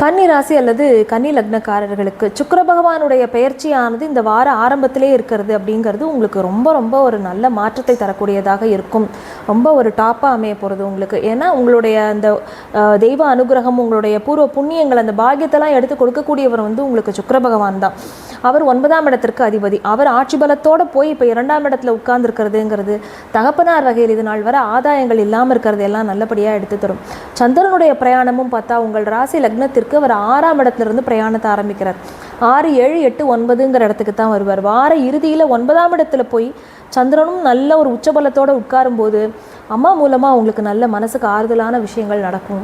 கன்னி ராசி அல்லது கன்னி லக்னக்காரர்களுக்கு சுக்கர பகவானுடைய பெயர்ச்சியானது இந்த வார ஆரம்பத்திலே இருக்கிறது அப்படிங்கிறது உங்களுக்கு ரொம்ப ரொம்ப ஒரு நல்ல மாற்றத்தை தரக்கூடியதாக இருக்கும். ரொம்ப ஒரு டாப்பாக அமைய போகிறது உங்களுக்கு. ஏன்னா உங்களுடைய அந்த தெய்வ அனுகிரகம் உங்களுடைய பூர்வ புண்ணியங்கள் அந்த பாக்கியத்தெல்லாம் எடுத்து கொடுக்கக்கூடியவர் வந்து உங்களுக்கு சுக்கர பகவான் தான். அவர் ஒன்பதாம் இடத்திற்கு அதிபதி. அவர் ஆட்சி பலத்தோடு போய் இப்போ இரண்டாம் இடத்துல உட்கார்ந்துருக்கிறதுங்கிறது தகப்பனார் வகையில் இது நாள் வரை ஆதாயங்கள் இல்லாமல் இருக்கிறது எல்லாம் நல்லபடியாக எடுத்து தரும். சந்திரனுடைய பிரயாணமும் பார்த்தா உங்கள் ராசி லக்னத்திற்கு அவர் ஆறாம் இடத்துல இருந்து பிரயாணத்தை ஆரம்பிக்கிறார். ஆறு ஏழு எட்டு ஒன்பதுங்கிற இடத்துக்கு தான் வருவார். வார இறுதியில் ஒன்பதாம் இடத்துல போய் சந்திரனும் நல்ல ஒரு உச்சபலத்தோடு உட்காரும்போது அம்மா மூலமாக உங்களுக்கு நல்ல மனசுக்கு ஆறுதலான விஷயங்கள் நடக்கும்.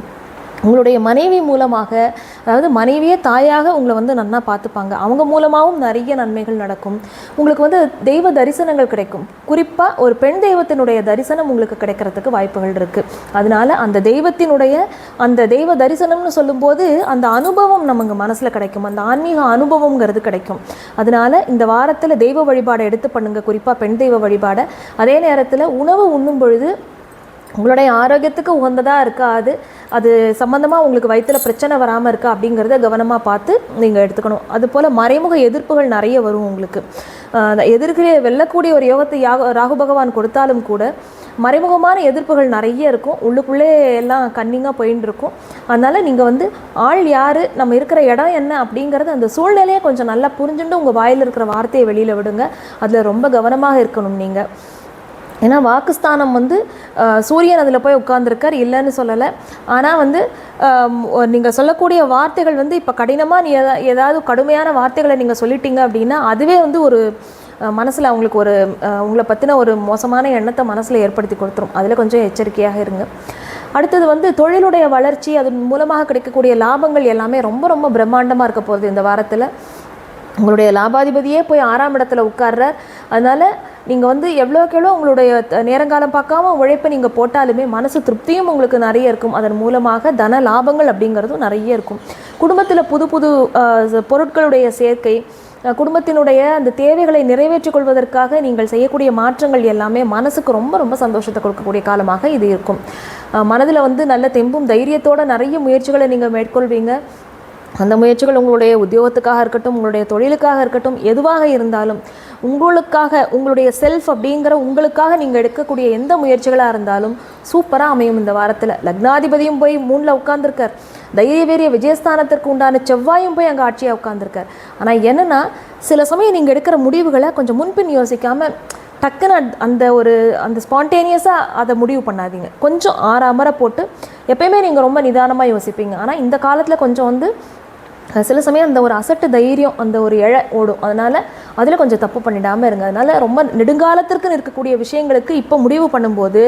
உங்களுடைய மனைவி மூலமாக அதாவது மனைவியே தாயாக உங்களை வந்து நன்னா பார்த்துப்பாங்க. அவங்க மூலமாகவும் நிறைய நன்மைகள் நடக்கும். உங்களுக்கு வந்து தெய்வ தரிசனங்கள் கிடைக்கும். குறிப்பாக ஒரு பெண் தெய்வத்தினுடைய தரிசனம் உங்களுக்கு கிடைக்கிறதுக்கு வாய்ப்புகள் இருக்குது அதனால அந்த தெய்வத்தினுடைய அந்த தெய்வ தரிசனம்னு சொல்லும்போது அந்த அனுபவம் நமக்கு மனசில் கிடைக்கும். அந்த ஆன்மீக அனுபவங்கிறது கிடைக்கும். அதனால இந்த வாரத்தில் தெய்வ வழிபாடை எடுத்து பண்ணுங்கள் குறிப்பாக பெண் தெய்வ வழிபாடை. அதே நேரத்தில் உணவு உண்ணும் பொழுது உங்களுடைய ஆரோக்கியத்துக்கு உகந்ததாக இருக்காது. அது சம்மந்தமாக உங்களுக்கு வயிற்றில் பிரச்சனை வராமல் இருக்கா அப்படிங்கிறத கவனமாக பார்த்து நீங்கள் எடுத்துக்கணும். அதுபோல் மறைமுக எதிர்ப்புகள் நிறைய வரும் உங்களுக்கு. ஆஹ் வெல்லக்கூடிய ஒரு யோகத்தை யாக ராகு பகவான் கொடுத்தாலும் கூட மறைமுகமான எதிர்ப்புகள் நிறைய இருக்கும். உள்ளுக்குள்ளே எல்லாம் கன்னிங்காக போயின்னு இருக்கும். அதனால் நீங்கள் வந்து ஆள் யார் நம்ம இருக்கிற இடம் என்ன அப்படிங்கிறது அந்த சூழ்நிலையை கொஞ்சம் நல்லா புரிஞ்சுட்டு உங்கள் வாயில் இருக்கிற வார்த்தையை வெளியில் விடுங்க. அதில் ரொம்ப கவனமாக இருக்கணும் நீங்கள் ஏன்னா வாக்குஸ்தானம் வந்து சூரியன் அதில் போய் உட்காந்துருக்கார் இல்லைன்னு சொல்லலை. ஆனால் வந்து நீங்கள் சொல்லக்கூடிய வார்த்தைகள் வந்து இப்போ கடினமாக நீ எதா ஏதாவது கடுமையான வார்த்தைகளை நீங்கள் சொல்லிட்டீங்க அப்படின்னா அதுவே வந்து ஒரு மனசில் அவங்களுக்கு ஒரு உங்களை பற்றின ஒரு மோசமான எண்ணத்தை மனசில் ஏற்படுத்தி கொடுத்துரும். அதில் கொஞ்சம் எச்சரிக்கையாக இருங்க. அடுத்தது வந்து தொழிலுடைய வளர்ச்சி அதன் மூலமாக கிடைக்கக்கூடிய லாபங்கள் எல்லாமே ரொம்ப ரொம்ப பிரம்மாண்டமாக இருக்க போகிறது இந்த வாரத்தில். உங்களுடைய லாபாதிபதியே போய் ஆறாம் இடத்துல உட்கார்றார். அதனால் நீங்கள் வந்து எவ்வளோக்கு எவ்வளோ உங்களுடைய நேரங்காலம் பார்க்காம உழைப்பை நீங்கள் போட்டாலுமே மனசு திருப்தியும் உங்களுக்கு நிறைய இருக்கும். அதன் மூலமாக தன லாபங்கள் அப்படிங்கிறதும் நிறைய இருக்கும். குடும்பத்தில் புது புது பொருட்களுடைய சேர்க்கை குடும்பத்தினுடைய அந்த தேவைகளை நிறைவேற்றிக் கொள்வதற்காக நீங்கள் செய்யக்கூடிய மாற்றங்கள் எல்லாமே மனசுக்கு ரொம்ப ரொம்ப சந்தோஷத்தை கொடுக்கக்கூடிய காலமாக இது இருக்கும். மனதில் வந்து நல்ல தெம்பும் தைரியத்தோட நிறைய முயற்சிகளை நீங்கள் மேற்கொள்வீங்க. அந்த முயற்சிகள் உங்களுடைய உத்தியோகத்துக்காக இருக்கட்டும் உங்களுடைய தொழிலுக்காக இருக்கட்டும் எதுவாக இருந்தாலும் உங்களுக்காக உங்களுடைய செல்ஃப் அப்படிங்கிற உங்களுக்காக நீங்கள் எடுக்கக்கூடிய எந்த முயற்சிகளாக இருந்தாலும் சூப்பராக அமையும் இந்த வாரத்தில். லக்னாதிபதியும் போய் மூணில் உட்காந்துருக்கார் தைரியவேரிய விஜயஸ்தானத்திற்கு உண்டான செவ்வாயும் போய் அங்கே ஆட்சியாக உட்காந்துருக்கார் ஆனால் என்னென்னா சில சமயம் நீங்கள் எடுக்கிற முடிவுகளை கொஞ்சம் முன்பின் யோசிக்காமல் டக்குன்னு அந்த- அந்த ஒரு அந்த ஸ்பான்டேனியஸாக அதை முடிவு பண்ணாதீங்க. கொஞ்சம் ஆறாமரை போட்டு எப்பயுமே நீங்கள் ரொம்ப நிதானமாக யோசிப்பீங்க. ஆனால் இந்த காலத்தில் கொஞ்சம் வந்து சில சமயம் அந்த ஒரு அசட்டு தைரியம் அந்த ஒரு இழ ஓடும். அதனால் அதில் கொஞ்சம் தப்பு பண்ணிடாமல் இருங்க. அதனால் ரொம்ப நெடுங்காலத்திற்கு இருக்கக்கூடிய விஷயங்களுக்கு இப்போ முடிவு பண்ணும்போது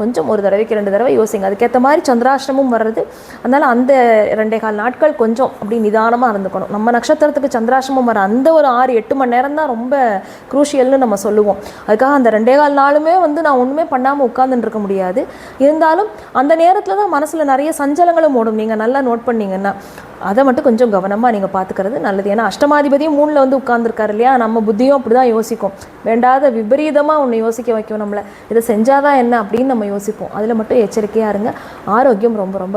கொஞ்சம் ஒரு தடவைக்கு ரெண்டு தடவை யோசிங்க. அதுக்கேற்ற மாதிரி சந்திராஷ்டமும் வர்றது. அதனால் அந்த ரெண்டே கால் நாட்கள் கொஞ்சம் அப்படி நிதானமாக இருந்துக்கணும். நம்ம நட்சத்திரத்துக்கு சந்திராஷ்டமம் வர அந்த ஒரு ஆறு எட்டு மணி நேரம் தான் ரொம்ப குரூஷியல்னு நம்ம சொல்லுவோம். அதுக்காக அந்த ரெண்டே கால் நாளுமே வந்து நான் ஒன்றுமே பண்ணாமல் உட்காந்துட்டு இருக்க முடியாது. இருந்தாலும் அந்த நேரத்தில் தான் மனசில் நிறைய சஞ்சலங்களும் ஓடும். நீங்கள் நல்லா நோட் பண்ணிங்கன்னா. அதை மட்டும் கொஞ்சம் கவனமாக நீங்கள் பார்த்துக்கிறது நல்லது. ஏன்னா அஷ்டமாதிபதியும் மூணில் வந்து உட்காந்துருக்காரு இல்லையா? நம்ம புத்தியும் அப்படி தான் யோசிக்கும். வேண்டாத விபரீதமாக ஒன்று யோசிக்க வைக்கும் நம்மளை. இதை செஞ்சாதான் என்ன அப்படின்னு நம்ம யோசிப்போம். அதில் மட்டும் எச்சரிக்கையாக இருங்க. ஆரோக்கியம் ரொம்ப ரொம்ப